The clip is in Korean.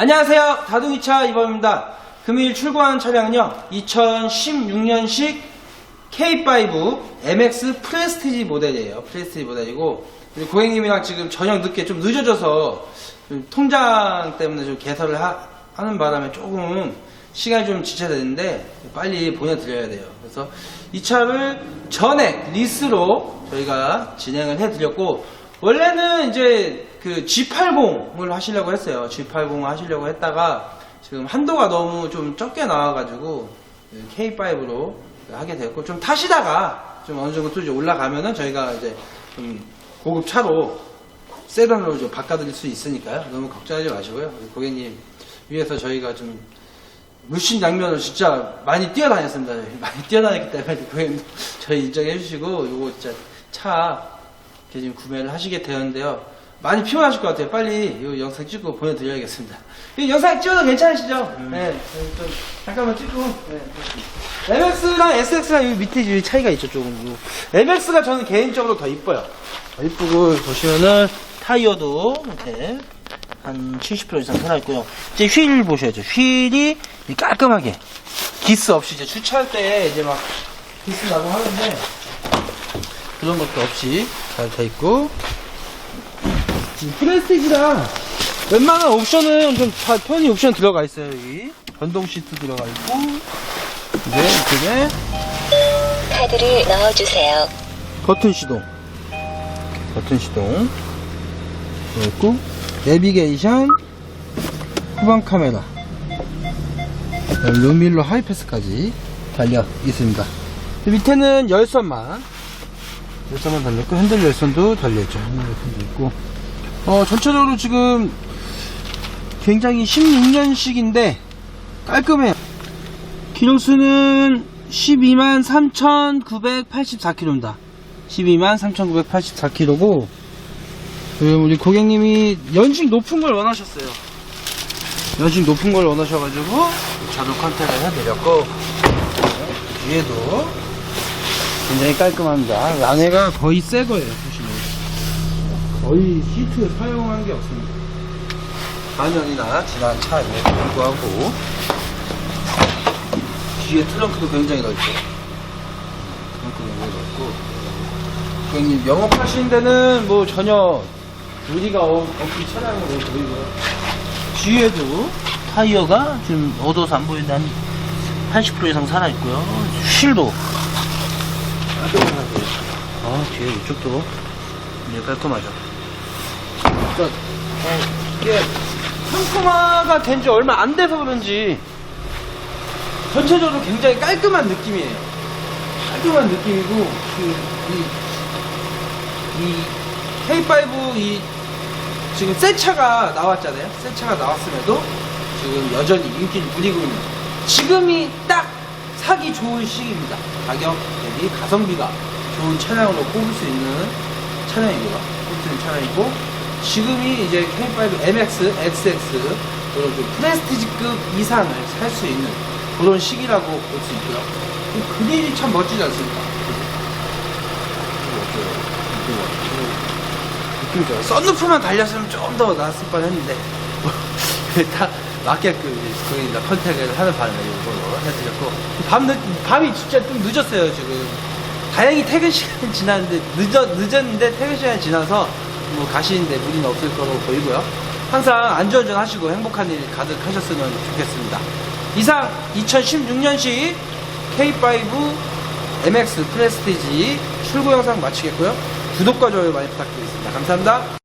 안녕하세요. 다둥이차 이범입니다. 금일 출고한 차량은요, 2016년식 K5 MX 프레스티지 모델이에요. 프레스티지 모델이고, 고객님이랑 지금 저녁 늦게 좀 늦어져서 좀 통장 때문에 좀 개설을 하, 는 바람에 조금 시간이 좀 지체되는데 빨리 보내드려야 돼요. 그래서 이 차를 전액 리스로 저희가 진행을 해드렸고, 원래는 이제 그 G80을 하시려고 했어요. G80을 하시려고 했다가 지금 한도가 너무 좀 적게 나와가지고 K5로 하게 되었고 좀 타시다가 좀 어느 정도 또 이제 올라가면은 저희가 이제 좀 고급 차로 세단으로 좀 바꿔드릴 수 있으니까요. 너무 걱정하지 마시고요. 고객님 위해서 저희가 좀 물씬 양면을 진짜 많이 뛰어다녔습니다. 많이 뛰어다녔기 때문에 고객님도 저희 인정해 주시고 요거 진짜 차 이렇게 지금 구매를 하시게 되었는데요. 많이 피곤하실 것 같아요. 빨리 이 영상 찍고 보내드려야겠습니다. 이 영상 찍어도 괜찮으시죠? 네. 좀 잠깐만 찍고. 네. MX랑 SX랑 이 밑에 이 차이가 있죠, 조금. MX가 저는 개인적으로 더 이뻐요. 더 이쁘고, 보시면은 타이어도 이렇게 한 70% 이상 살아있고요. 이제 휠 보셔야죠. 휠이 깔끔하게 기스 없이 이제 주차할 때 이제 막 기스 나고 하는데 그런 것도 없이 잘 돼 있고. 프레스티지랑 웬만한 옵션은 좀 다 편히 옵션 들어가 있어요 여기. 전동 시트 들어가 있고. 이제 이쪽에. 카드를 넣어주세요. 버튼 시동. 버튼 시동. 들어 있고. 내비게이션. 후방 카메라. 루밀러 하이패스까지 달려 있습니다. 그 밑에는 열선만 열선만 달려있고 핸들 열선도 달려있죠. 핸들 열선도 있고. 어 전체적으로 지금 굉장히 16년식인데 깔끔해요. 기록수는 12만 3,984km입니다. 12만 3,984km고 우리 고객님이 연식 높은 걸 원하셨어요. 연식 높은 걸 원하셔가지고 자동 컨택을 해드렸고 뒤에도 굉장히 깔끔합니다. 안에가 거의 새 거예요, 보시면. 거의 시트 사용한 게 없습니다. 4년이나 지난 차임에도 불구하고, 뒤에 트렁크도 굉장히 넓죠. 트렁크 굉장히 넓고, 고객님 영업하시는 데는 뭐 전혀 무리가 없- 없이 차량으로 보이고요. 뒤에도 타이어가 지금 어두워서 안 보이는데 한 80% 이상 살아있고요. 휠도 깔끔하게. 아, 뒤에 이쪽도 굉장히 깔끔하죠. 어, 이게 상품화가 된 지 얼마 안 돼서 그런지 전체적으로 굉장히 깔끔한 느낌이에요. 깔끔한 느낌이고, 그, 이, 이 K5 이 지금 새 차가 나왔잖아요. 새 차가 나왔음에도 지금 여전히 인기를 누리고 있는 지금이 딱 사기 좋은 시기입니다. 가격 대 비 가성비가 좋은 차량으로 꼽을 수 있는 차량이고요. 꼽을 수 있는 차량이고 지금이 이제 K5 MX, XX 그런 좀 프레스티지급 이상을 살 수 있는 그런 시기라고 볼 수 있고요. 이 그릴이 참 멋지지 않습니까? 느낌이죠. 썬루프만 달렸으면 좀 더 나았을 뻔 했는데, 다 맞게끔 다 컨택을 하는 바람에 이걸로 해드렸고, 밤 늦, 밤이 진짜 좀 늦었어요, 지금. 다행히 퇴근 시간이 지났는데, 늦었, 늦었는데 퇴근 시간이 지나서 뭐 가시는데 무리는 없을 거로 보이고요. 항상 안전운전 하시고 행복한 일 가득하셨으면 좋겠습니다. 이상 2016년식 K5 MX 프레스티지 출고 영상 마치겠고요. 구독과 좋아요 많이 부탁드리겠습니다. 감사합니다.